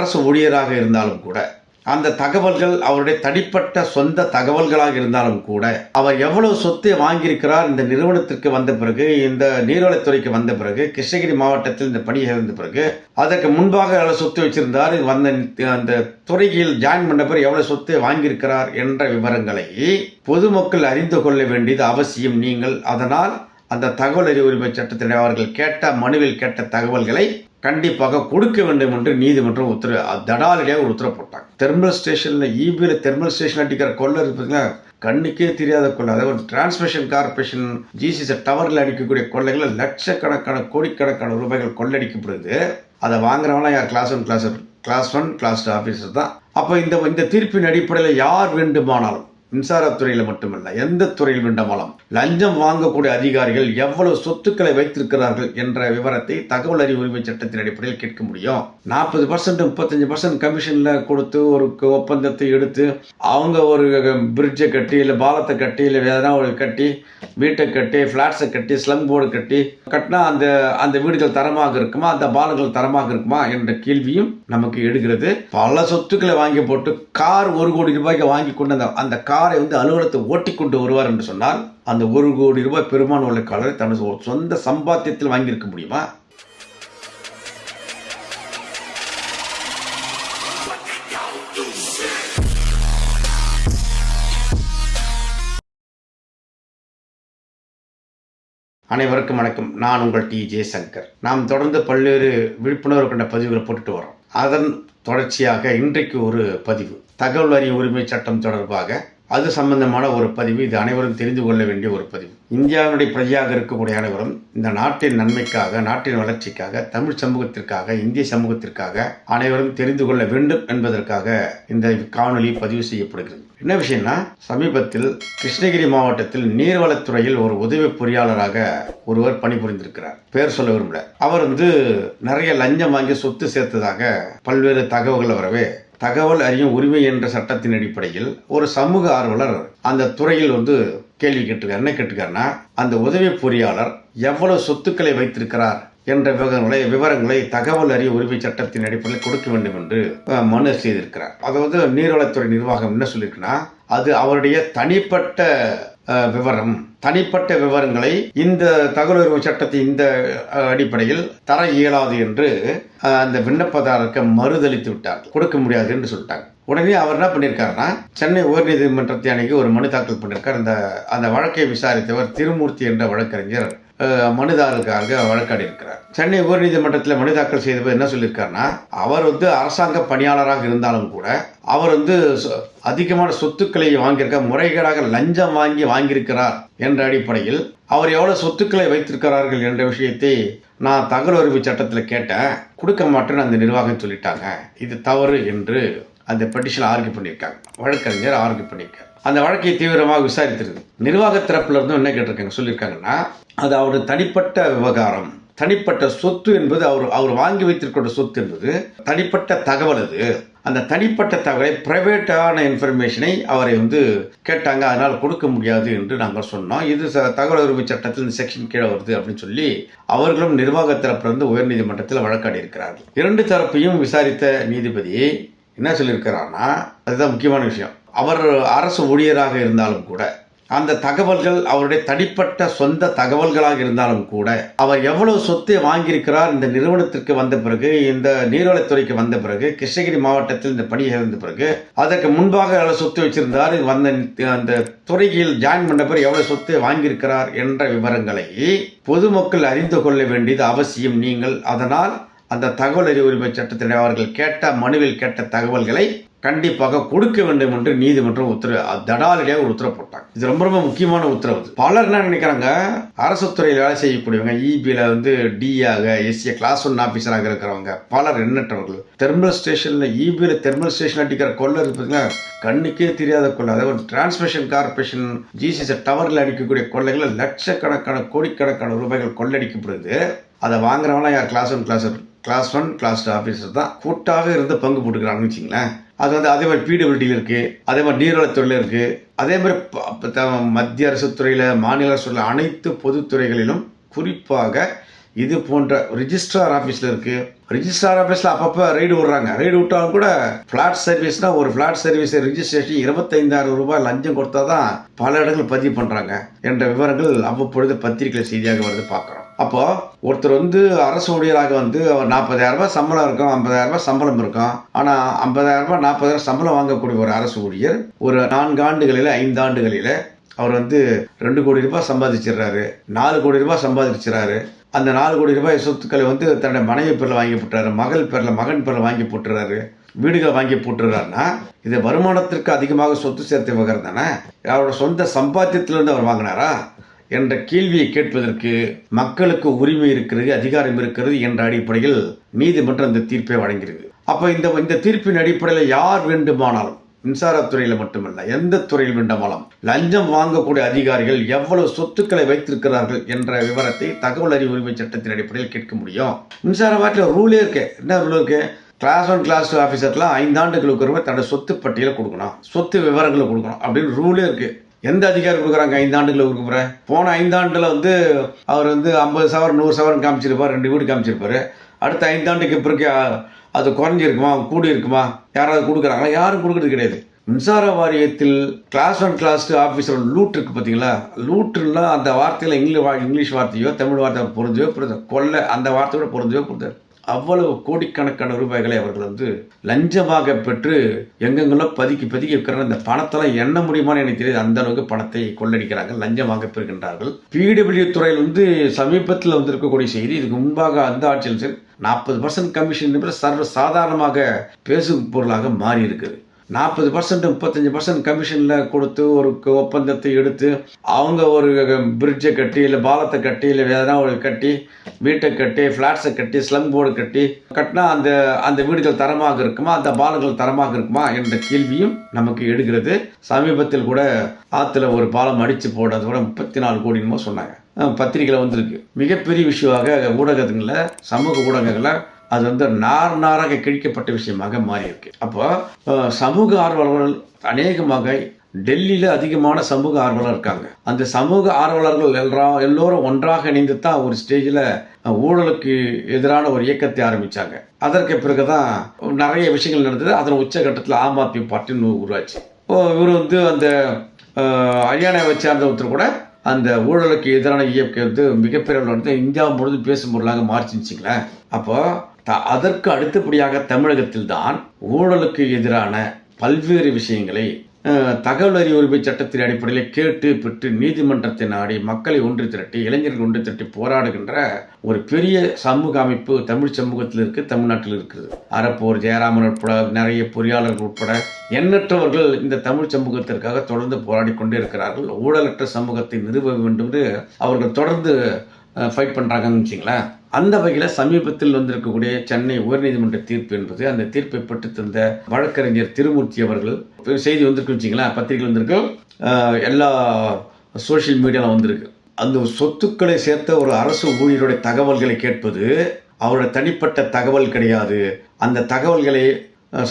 அரசு ஊழியராக இருந்தாலும் கூட அந்த தகவல்கள் அவருடைய தனிப்பட்ட சொந்த தகவல்களாக இருந்தாலும் கூட அவர் எவ்வளவு சொத்தை வாங்கியிருக்கிறார் இந்த நிறுவனத்திற்கு வந்த பிறகு இந்த நீர்வளத்துறைக்கு வந்த பிறகு கிருஷ்ணகிரி மாவட்டத்தில் இந்த பணியை இருந்த பிறகு அதற்கு முன்பாக சொத்து வச்சிருந்தார் வந்த அந்த துறையில் ஜாயின் பண்ண பிறகு எவ்வளவு சொத்தை வாங்கியிருக்கிறார் என்ற விவரங்களை பொதுமக்கள் அறிந்து கொள்ள வேண்டியது அவசியம். நீங்கள் அதனால் அந்த தகவல் அறிவு உரிமை சட்டத்தில் அவர்கள் கேட்ட மனுவில் கேட்ட தகவல்களை கண்டிப்பாக கொடுக்க வேண்டும் என்று நீதிமன்றம் உத்தரவு தடாலடியாக ஒரு உத்தரவு போட்டாங்க. தெர்மல் ஸ்டேஷனில் ஈபியில் தெர்மல் ஸ்டேஷன் அடிக்கிற கொள்ளை இருக்குதுங்க கண்ணுக்கே தெரியாத கொள்ளை. அதாவது ஒரு டிரான்ஸ்மிஷன் கார்பரேஷன் ஜிசிசி டவரில் அடிக்கக்கூடிய கொள்ளைகளில் லட்சக்கணக்கான கோடிக்கணக்கான ரூபாய்கள் கொள்ளடிக்கப்படுது. அதை வாங்குறவங்களாம் யார்? Class one class class one class two officer தான். அப்போ இந்த இந்த தீர்ப்பின் அடிப்படையில் யார் வேண்டுமானாலும் மின்சாரத்துறையில் மட்டுமல்ல எந்த துறையில் வேண்டுமானாலும் லஞ்சம் வாங்கக்கூடிய அதிகாரிகள் எவ்வளவு சொத்துக்களை வைத்திருக்கிறார்கள் என்ற விவரத்தை தகவல் அறிவு உரிமை சட்டத்தின் அடிப்படையில் கேட்க முடியும். நாற்பது பர்சன்ட் முப்பத்தஞ்சு பர்சன்ட் கமிஷனில் கொடுத்து ஒரு ஒப்பந்தத்தை எடுத்து அவங்க ஒரு பிரிட்ஜை கட்டி இல்லை பாலத்தை கட்டி இல்லை எதனா ஒரு கட்டி வீட்டை கட்டி ஃப்ளாட்ஸை கட்டி ஸ்லம் போர்டு கட்டி கட்டினா அந்த அந்த வீடுகள் தரமாக இருக்குமா அந்த பாலங்கள் தரமாக இருக்குமா என்ற கேள்வியும் நமக்கு எடுக்கிறது. பல சொத்துக்களை வாங்கி போட்டு கார் ஒரு கோடி ரூபாய்க்கு வாங்கி கொண்டு அந்த அந்த கார் காரை வந்து அலுவலகத்தை ஓட்டி கொண்டு வருவார் என்று சொன்னால் அந்த ஒரு கோடி ரூபாய் பெருமான உள்ள காரை தனது ஒரு சொந்த சம்பாத்தியத்தில் வாங்கியிருக்க முடியுமா? அனைவருக்கும் வணக்கம். நான் உங்கள் டி. ஜே. சங்கர். நாம் தொடர்ந்து பல்வேறு விழிப்புணர்வு கொண்ட பதிவுகளை போட்டுட்டு வரோம். அதன் தொடர்ச்சியாக இன்றைக்கு ஒரு பதிவு. தகவல் அறிய உரிமை சட்டம் தொடர்பாக அது சம்பந்தமான ஒரு பதிவு இது அனைவரும் தெரிந்து கொள்ள வேண்டிய ஒரு பதிவு. இந்தியாவினுடைய பிரஜையாக இருக்கக்கூடிய அனைவரும் இந்த நாட்டின் நன்மைக்காக நாட்டின் வளர்ச்சிக்காக தமிழ் சமூகத்திற்காக இந்திய சமூகத்திற்காக அனைவரும் தெரிந்து கொள்ள வேண்டும் என்பதற்காக இந்த காணொலி பதிவு செய்யப்படுகிறது. என்ன விஷயம்னா சமீபத்தில் கிருஷ்ணகிரி மாவட்டத்தில் நீர்வளத்துறையில் ஒரு உதவி பொறியாளராக ஒருவர் பணிபுரிந்திருக்கிறார். பேர் சொல்ல விரும்பல. அவர் வந்து நிறைய லஞ்சம் வாங்கி சொத்து சேர்த்ததாக பல்வேறு தகவல்கள் வரவே தகவல் அறியும் உரிமை என்ற சட்டத்தின் அடிப்படையில் ஒரு சமூக ஆர்வலர் அந்த துறையில் வந்து கேள்வி கேட்டுக்கார் என்ன கேட்டுக்காருன்னா அந்த உதவி பொறியாளர் எவ்வளவு சொத்துக்களை வைத்திருக்கிறார் என்ற விவரங்களை விவரங்களை தகவல் அறிய உரிமை சட்டத்தின் அடிப்படையில் கொடுக்க வேண்டும் என்று மனு செய்திருக்கிறார். அதாவது நீர்வளத்துறை நிர்வாகம் என்ன சொல்லியிருக்குன்னா அது அவருடைய தனிப்பட்ட விவரம். தனிப்பட்ட விவரங்களை இந்த தகவல் சட்டத்தின் இந்த அடிப்படையில் தர இயலாது என்று அந்த விண்ணப்பதாரருக்கு மறுதளித்து விட்டார். கொடுக்க முடியாது என்று சொல்லிட்டாங்க. உடனே அவர் என்ன பண்ணியிருக்காருன்னா சென்னை உயர்நீதிமன்றத்தை அன்னைக்கு ஒரு மனு தாக்கல் பண்ணியிருக்கார் அந்த அந்த வழக்கை விசாரித்தவர் திருமூர்த்தி என்ற வழக்கறிஞர். மனுதாரருக்காக வழக்காடி இருக்கிறார். சென்னை உயர்நீதிமன்றத்தில் மனு தாக்கல் செய்தவர் என்ன சொல்லியிருக்காருன்னா அவர் வந்து அரசாங்க பணியாளராக இருந்தாலும் கூட அவர் வந்து அதிகமான சொத்துக்களை வாங்கியிருக்க முறைகேடாக லஞ்சம் வாங்கி வாங்கியிருக்கிறார் என்ற அடிப்படையில் அவர் எவ்வளவு சொத்துக்களை வைத்திருக்கிறார்கள் என்ற விஷயத்தை நான் தகவல் அறிவு சட்டத்தில் கேட்டேன். கொடுக்க மாட்டேன்னு அந்த நிர்வாகம் சொல்லிட்டாங்க. இது தவறு என்று அந்த பெட்டிஷன் ஆர்கியூ பண்ணியிருக்காங்க. வழக்கறிஞர் ஆர்கியூ பண்ணியிருக்காங்க அந்த வழக்கை தீவிரமாக விசாரித்திருக்கு நிர்வாக தரப்புலேருந்தும் என்ன கேட்டிருக்காங்க? சொல்லியிருக்காங்கன்னா அது அவருடைய தனிப்பட்ட விவகாரம். தனிப்பட்ட சொத்து என்பது அவர் அவர் வாங்கி வைத்திருக்கிற சொத்து என்பது தனிப்பட்ட தகவல் அது. அந்த தனிப்பட்ட தகவலை பிரைவேட்டான இன்ஃபர்மேஷனை அவரை வந்து கேட்டாங்க. அதனால் கொடுக்க முடியாது என்று நாங்கள் சொன்னோம். இது ச- தகவல் உரிமை சட்டத்தில் இந்த செக்ஷன் கீழே வருது அப்படின்னு சொல்லி அவர்களும் நிர்வாக தரப்பிலிருந்து உயர்நீதிமன்றத்தில் வழக்காடி இருக்கிறார்கள். இரண்டு தரப்பையும் விசாரித்த நீதிபதி என்ன சொல்லியிருக்கிறான்னா அதுதான் முக்கியமான விஷயம். அவர் அரசு ஊழியராக இருந்தாலும் கூட அந்த தகவல்கள் அவருடைய தனிப்பட்ட சொந்த தகவல்களாக இருந்தாலும் கூட அவர் எவ்வளவு சொத்தை வாங்கியிருக்கிறார் இந்த நிறுவனத்திற்கு வந்த பிறகு இந்த நீர்வளத்துறைக்கு வந்த பிறகு கிருஷ்ணகிரி மாவட்டத்தில் இந்த பணியை இருந்த பிறகு அதற்கு முன்பாக சொத்து வச்சிருந்தார் வந்த அந்த துறையில் ஜாயின் பண்ண பிறகு எவ்வளவு சொத்தை வாங்கியிருக்கிறார் என்ற விவரங்களை பொதுமக்கள் அறிந்து கொள்ள வேண்டியது அவசியம். நீங்கள் அதனால் அந்த தகவல் அறிவு உரிமை சட்டத்தில் அவர்கள் கேட்ட மனுவில் கேட்ட தகவல்களை கண்டிப்பாக கொடுக்க வேண்டும் என்று நீதிமன்றம் உத்தரவு தடாலடியாக ஒரு உத்தரவு போட்டாங்க. இது ரொம்ப ரொம்ப முக்கியமான உத்தரவு பலர் என்ன நினைக்கிறாங்க? அரசு துறையில் வேலை செய்யக்கூடியவங்க இபியில் வந்து டிஆக எஸ்சி கிளாஸ் ஒன் ஆஃபீஸராக இருக்கிறவங்க பலர் எண்ணற்றவர்கள். தெர்மல் ஸ்டேஷனில் இபியில் தெர்மல் ஸ்டேஷன் அடிக்கிற கொள்ளை இருப்பதுங்களா கண்ணுக்கே தெரியாத கொள்ளை. அதாவது ஒரு டிரான்ஸ்மிஷன் கார்பரேஷன் ஜிசிசி டவரில் அடிக்கக்கூடிய கொள்ளைகளில் லட்சக்கணக்கான கோடிக்கணக்கான ரூபாய்கள் கொள்ளடிக்கப்படுது. அதை வாங்குறவங்களாம் யார்? Class one class class one class two officer தான். கூட்டாக இருந்து பங்கு போட்டுக்கிறாங்கன்னு வச்சிங்களேன் அது வந்து அதே மாதிரி பிடபிள்யூடியில் இருக்குது அதே மாதிரி நீர்வளத்துறையில் இருக்குது அதே மாதிரி ப- த- மத்திய அரசு துறையில் மாநில அரசு துறையில் அனைத்து பொதுத்துறைகளிலும் குறிப்பாக இது போன்ற ரிஜிஸ்ட்ரார் ஆஃபீஸில் இருக்குது ரிஜிஸ்ட்ரார் ஆஃபீஸில் அப்பப்போ ரைடு விடுறாங்க ரைடு விட்டாலும் கூட ஃப்ளாட் சர்வீஸ்னால் ஒரு ஃப்ளாட் சர்வீஸ் ரிஜிஸ்ட்ரேஷன் இருபத்தைந்தாயிரம் ரூபாய் லஞ்சம் கொடுத்தா தான் பல இடங்கள் பதிவு பண்ணுறாங்க என்ற விவரங்கள் அவ்வப்பொழுது பத்திரிகை செய்தியாக வருது பார்க்குறோம். அப்போ ஒருத்தர் வந்து அரசு ஊழியராக வந்து அவர் நாற்பதாயிரம் ரூபாய் சம்பளம் இருக்கும் ஐம்பதாயிரம் ரூபாய் சம்பளம் இருக்கும் ஆனால் ஐம்பதாயிரம் ரூபாய் நாற்பதாயிரம் சம்பளம் வாங்கக்கூடிய ஒரு அரசு ஊழியர் ஒரு நான்கு ஆண்டுகளில் ஐந்து ஆண்டுகளில் அவர் வந்து ரெண்டு கோடி ரூபாய் சம்பாதிச்சிடுறாரு. நாலு கோடி ரூபாய் சம்பாதிச்சிடுறாரு. அந்த நாலு கோடி ரூபாய் சொத்துக்களை வந்து தன்னுடைய மனைவி பேரில் வாங்கி போட்டுறாரு மகள் பேரில் மகன் பேரில் வாங்கி போட்டுறாரு வீடுகளை வாங்கி போட்டுறாருன்னா இது வருமானத்திற்கு அதிகமாக சொத்து சேர்த்து விவகாரம் தானே? அவரோட சொந்த சம்பாத்தியத்திலிருந்து அவர் வாங்கினாரா? என்ற கேள்வியை கேட்பதற்கு மக்களுக்கு உரிமை இருக்கிறது அதிகாரம் இருக்கிறது என்ற அடிப்படையில் நீதிமன்றம் இந்த தீர்ப்பை வழங்கியிருக்கு. அப்போ இந்த இந்த தீர்ப்பின் அடிப்படையில் யார் வேண்டுமானாலும் மின்சாரத்துறையில் மட்டுமல்ல எந்த துறையில் வேண்டுமானாலும் லஞ்சம் வாங்கக்கூடிய அதிகாரிகள் எவ்வளவு சொத்துக்களை வைத்திருக்கிறார்கள் என்ற விவரத்தை தகவல் அறிவு உரிமை சட்டத்தின் அடிப்படையில் கேட்க முடியும். மின்சார வாட்டில் ரூலே இருக்கு. என்ன ரூல் இருக்கு? கிளாஸ் ஒன் கிளாஸ் டூ ஆஃபீஸர்லாம் ஐந்தாண்டுகளுக்கு ஒருவர் தன்னோட சொத்து பட்டியலை கொடுக்கணும். சொத்து விவரங்களை கொடுக்கணும் அப்படின்னு ரூலே இருக்குது எந்த அதிகாரி கொடுக்குறாங்க? ஐந்தாண்டுகளை கொடுக்குற போன ஐந்தாண்டில் வந்து அவர் வந்து ஐம்பது சவரன் நூறு சவரன் காமிச்சிருப்பார் ரெண்டு வீடு காமிச்சிருப்பாரு. அடுத்த ஐந்தாண்டுக்கு பிறகு அது குறைஞ்சிருக்குமா? கூடி இருக்குமா யாராவது கொடுக்குறாங்களா? யாரும் கொடுக்கறது கிடையாது. மின்சார வாரியத்தில் class one class two officer loot இருக்குது பார்த்தீங்களா லூட்டுன்னா அந்த வார்த்தையில் இங்கிலீஷ் இங்கிலீஷ் வார்த்தையோ தமிழ் வார்த்தை பொருந்தவே பொருந்த கொள்ளை அந்த வார்த்தையோட பொருந்தவே பொருந்தாது. அவ்வளவு கோடிக்கணக்கான ரூபாய்களை அவர்கள் வந்து லஞ்சமாக பெற்று எங்கெங்கெல்லாம் பதுக்கி பதுக்கி வைக்கிறாங்க இந்த பணத்தெல்லாம் என்ன முடியுமான்னு எனக்கு தெரியாது. அந்த அளவுக்கு பணத்தை கொள்ளடிக்கிறாங்க லஞ்சமாக பெறுகின்றார்கள். பிடபிள்யூ துறையில் வந்து சமீபத்தில் வந்திருக்கக்கூடிய செய்தி இதுக்கு முன்பாக அந்த ஆட்சியில் சரி நாற்பது பர்சன்ட் கமிஷன் சர்வ சாதாரணமாக பேசும் பொருளாக மாறி இருக்குது நாற்பது பர்சன்ட் முப்பத்தஞ்சு பர்சன்ட் கமிஷனில் கொடுத்து ஒரு ஒப்பந்தத்தை எடுத்து அவங்க ஒரு பிரிட்ஜை கட்டி இல்லை பாலத்தை கட்டி இல்லை எதனா ஒரு கட்டி வீட்டை கட்டி ஃப்ளாட்ஸை கட்டி ஸ்லம் போர்டு கட்டி கட்டினா அந்த அந்த வீடுகள் தரமாக இருக்குமா? அந்த பாலங்கள் தரமாக இருக்குமா? என்ற கேள்வியும் நமக்கு எடுக்கிறது சமீபத்தில் கூட ஆற்றுல ஒரு பாலம் அடித்து போடுறது கூட முப்பத்தி நாலு கோடினுமோ சொன்னாங்க. பத்திரிகையில் பத்திரிக்கையில் வந்திருக்கு. மிகப்பெரிய விஷயமாக ஊடகங்களில் சமூக ஊடகங்களில் அது வந்து நார் நாராக கிழிக்கப்பட்ட விஷயமாக மாறியிருக்கு. அப்போ சமூக ஆர்வலர்கள் அநேகமாக டெல்லியில் அதிகமான சமூக ஆர்வலர் இருக்காங்க. அந்த சமூக ஆர்வலர்கள் எல்லாம் எல்லோரும் ஒன்றாக இணைந்து தான் ஒரு ஸ்டேஜில் ஊழலுக்கு எதிரான ஒரு இயக்கத்தை ஆரம்பித்தாங்க அதற்கு பிறகு தான் நிறைய விஷயங்கள் நடந்தது. அதன் உச்சகட்டத்தில் ஆம் ஆத்மி பார்ட்டின்னு உருவாச்சு. இவர் வந்து அந்த ஹரியானாவை சேர்ந்த ஒருத்தர் கூட அந்த ஊழலுக்கு எதிரான இயக்கம் வந்து மிகப்பெரிய வந்து இந்தியா முழுவதும் பேசும் பொருளாக மாறிச்சுங்களேன் அப்போ அதற்கு அடுத்தபடியாக தமிழகத்தில் தான் ஊழலுக்கு எதிரான பல்வேறு விஷயங்களை தகவல் அறிவு உரிமை சட்டத்தின் அடிப்படையில் கேட்டு பெற்று நீதிமன்றத்தை நாடி மக்களை ஒன்று திரட்டி இளைஞர்கள் ஒன்று திரட்டி போராடுகின்ற ஒரு பெரிய சமூக அமைப்பு தமிழ் சமூகத்தில் இருக்கு தமிழ்நாட்டில் இருக்குது. அறப்போர் ஜெயராமன் உட்பட நிறைய பொறியாளர்கள் உட்பட எண்ணற்றவர்கள் இந்த தமிழ் சமூகத்திற்காக தொடர்ந்து போராடி கொண்டே இருக்கிறார்கள். ஊழலற்ற சமூகத்தை நிறுவ வேண்டும் என்று அவர்கள் தொடர்ந்து ஃபைட் பண்ணுறாங்கன்னு வச்சிங்களேன். அந்த வகையில் சமீபத்தில் வந்திருக்கக்கூடிய சென்னை உயர்நீதிமன்ற தீர்ப்பு என்பது அந்த தீர்ப்பை பெற்று தந்த வழக்கறிஞர் திருமூர்த்தி அவர்கள் செய்தி வந்திருக்கு வச்சிங்களா பத்திரிகை வந்திருக்கு. எல்லா சோஷியல் மீடியாவில் வந்திருக்கு. அந்த சொத்துக்களை சேர்த்த ஒரு அரசு ஊழியருடைய தகவல்களை கேட்பது அவருடைய தனிப்பட்ட தகவல் கிடையாது. அந்த தகவல்களை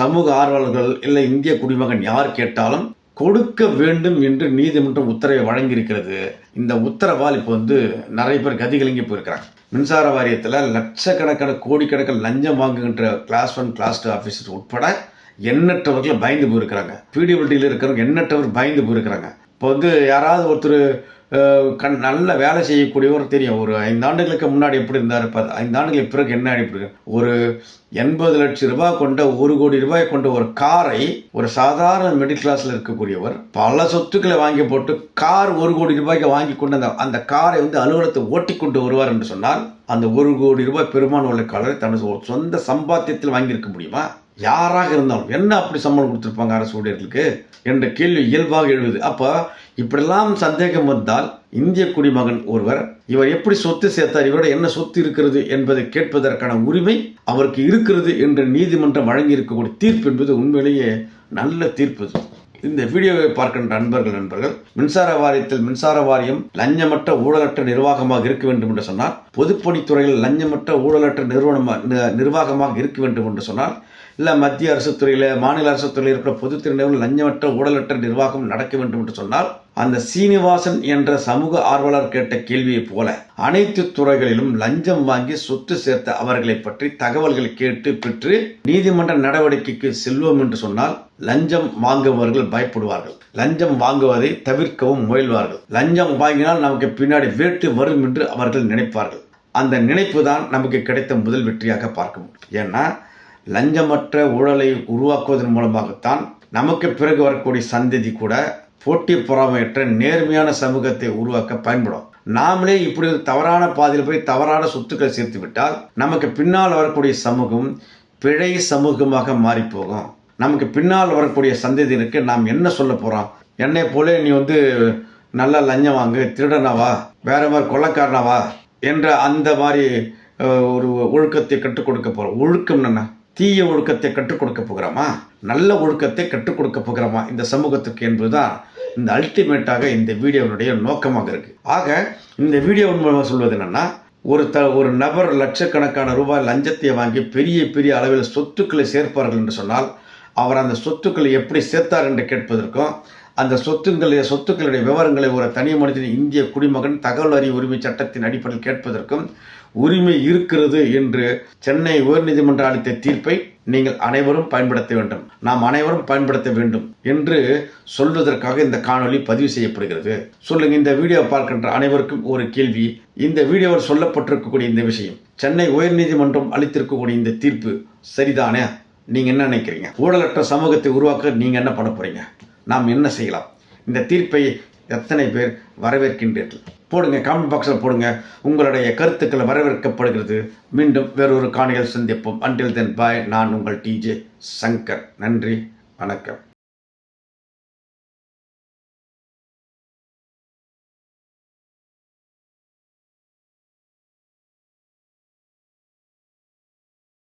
சமூக ஆர்வலர்கள் இல்லை இந்திய குடிமகன் யார் கேட்டாலும் கொடுக்க வேண்டும் என்று நீதிமன்றம் உத்தரவை வழங்கியிருக்கிறது. இந்த உத்தரவால் இப்போ வந்து நிறைய பேர் கதிகலங்கி போயிருக்கிறாங்க. மின்சார வாரியத்தில் லட்சக்கணக்கான கோடிக்கணக்கில் லஞ்சம் வாங்குகின்ற class one class two officer உட்பட எண்ணற்றவர்கள் பயந்து போயிருக்கிறாங்க. பிடிபிள்டியில் இருக்கிறவங்க எண்ணற்றவர் பயந்து போயிருக்கிறாங்க. இப்போ வந்து யாராவது ஒருத்தர் கண் நல்ல வேலை செய்யக்கூடியவர் தெரியும். ஒரு ஐந்து ஆண்டுகளுக்கு முன்னாடி எப்படி இருந்தார் பார்த்து ஐந்து ஆண்டுகளுக்கு பிறகு என்ன எப்படி ஒரு எண்பது லட்சம் ரூபாய் கொண்ட ஒரு கோடி ரூபாய் கொண்ட ஒரு காரை ஒரு சாதாரண மிடில் கிளாஸில் இருக்கக்கூடியவர் பல சொத்துக்களை வாங்கி போட்டு கார் ஒரு கோடி ரூபாய்க்கு வாங்கி கொண்டு அந்த அந்த காரை வந்து அலுவலகத்தை ஓட்டி கொண்டு வருவார் என்று சொன்னால் அந்த ஒரு கோடி ரூபாய் பெருமான உள்ள காரை தனது சொந்த சம்பாத்தியத்தில் வாங்கியிருக்க முடியுமா? யாராக இருந்தாலும் என்ன அப்படி சம்பளம் கொடுத்துருப்பாங்க அரசு ஊழியர்களுக்கு? என்ற கேள்வி இயல்பாக எழுது அப்போ இப்படிலாம் சந்தேகம் வந்தால் இந்திய குடிமகன் ஒருவர் இவர் எப்படி சொத்து சேர்த்தார் இவரோட என்ன சொத்து இருக்கிறது என்பதை கேட்பதற்கான உரிமை அவருக்கு இருக்கிறது என்று நீதிமன்றம் வழங்கி இருக்கக்கூடிய தீர்ப்பு என்பது உண்மையிலேயே நல்ல தீர்ப்பு. இந்த வீடியோவை பார்க்கின்ற நண்பர்கள் நண்பர்கள் மின்சார வாரியத்தில் மின்சார வாரியம் லஞ்சமற்ற ஊழலற்ற நிர்வாகமாக இருக்க வேண்டும் என்று சொன்னால் பொதுப்பணித்துறையில் லஞ்சமற்ற ஊழலற்ற நிறுவனமாக நிர்வாகமாக இருக்க வேண்டும் என்று சொன்னால் இல்லை மத்திய அரசு துறையில் மாநில அரசு துறையில் இருக்கிற பொதுத்துறை லஞ்சமற்ற ஊழலற்ற நிர்வாகம் நடக்க வேண்டும் என்று சொன்னால் அந்த சீனிவாசன் என்ற சமூக ஆர்வலர் கேட்ட கேள்வியைப் போல அனைத்து துறைகளிலும் லஞ்சம் வாங்கி சொத்து சேர்த்த அவர்களை பற்றி தகவல்களை கேட்டு பெற்று நீதிமன்ற நடவடிக்கைக்கு செல்வோம் என்று சொன்னால் லஞ்சம் வாங்குபவர்கள் பயப்படுவார்கள். லஞ்சம் வாங்குவதை தவிர்க்கவும் முயல்வார்கள். லஞ்சம் வாங்கினால் நமக்கு பின்னாடி வேட்டு வரும் என்று அவர்கள் நினைப்பார்கள். அந்த நினைப்பு தான் நமக்கு கிடைத்த முதல் வெற்றியாக பார்க்க முடியும். ஏன்னா லஞ்சமற்ற ஊழலை உருவாக்குவதன் மூலமாகத்தான் நமக்கு பிறகு வரக்கூடிய சந்ததி கூட போட்டி பொறாமையற்ற நேர்மையான சமூகத்தை உருவாக்க பயன்படும். நாமளே இப்படி ஒரு தவறான பாதையில் போய் தவறான சொத்துக்களை சேர்த்து விட்டால் நமக்கு பின்னால் வரக்கூடிய சமூகம் பிழை சமூகமாக மாறி போகும் நமக்கு பின்னால் வரக்கூடிய சந்ததியினருக்கு நாம் என்ன சொல்ல போகிறோம் என்னை போல நீ வந்து நல்லா லஞ்சம் வாங்கு திருடனவா வேற மாதிரி கொள்ளக்காரனவா என்ற அந்த மாதிரி ஒரு ஒழுக்கத்தை கற்றுக் கொடுக்க போகிறோம் ஒழுக்கம் என்ன தீய ஒழுக்கத்தை கற்றுக் கொடுக்க போகிறோமா? நல்ல ஒழுக்கத்தை கற்றுக் கொடுக்க போகிறோமா? இந்த சமூகத்துக்கு என்பதுதான் இந்த அல்டிமேட்டாக இந்த வீடியோனுடைய நோக்கமாக இருக்கு. ஆக இந்த வீடியோ மூலமாக சொல்வது என்னன்னா ஒரு த ஒரு நபர் லட்சக்கணக்கான ரூபாய் லஞ்சத்தை வாங்கி பெரிய பெரிய அளவில் சொத்துக்களை சேர்ப்பார்கள் என்று சொன்னால் அவர் அந்த சொத்துக்களை எப்படி சேர்த்தார் என்று கேட்பதற்கும் அந்த சொத்துக்களுடைய சொத்துக்களுடைய விவரங்களை ஒரு தனி மனிதன் இந்திய குடிமகன் தகவல் அறிவு உரிமை சட்டத்தின் அடிப்படையில் கேட்பதற்கும் உரிமை இருக்கிறது என்று சென்னை உயர்நீதிமன்ற அளித்த தீர்ப்பை நீங்கள் அனைவரும் பயன்படுத்த வேண்டும். நாம் அனைவரும் பயன்படுத்த வேண்டும் என்று சொல்வதற்காக இந்த காணொளி பதிவு செய்யப்படுகிறது. சொல்லுங்க இந்த வீடியோ பார்க்கின்ற அனைவருக்கும் ஒரு கேள்வி. இந்த வீடியோவில் சொல்லப்பட்டிருக்கக்கூடிய இந்த விஷயம் சென்னை உயர்நீதிமன்றம் அளித்திருக்கக்கூடிய இந்த தீர்ப்பு சரிதானே? நீங்க என்ன நினைக்கிறீங்க? ஊழலற்ற சமூகத்தை உருவாக்க நீங்க என்ன பண்ண போறீங்க? நாம் என்ன செய்யலாம்? இந்த தீர்ப்பை எத்தனை பேர் வரவேற்கின்றீர்கள்? போடுங்க காமெண்ட் பாக்ஸில் போடுங்க. உங்களுடைய கருத்துக்களை வரவேற்கப்படுகிறது. மீண்டும் வேறொரு காணிகள் சந்திப்போம். அன்டில் தென் பாய் நான் உங்கள் டிஜே சங்கர் நன்றி வணக்கம்.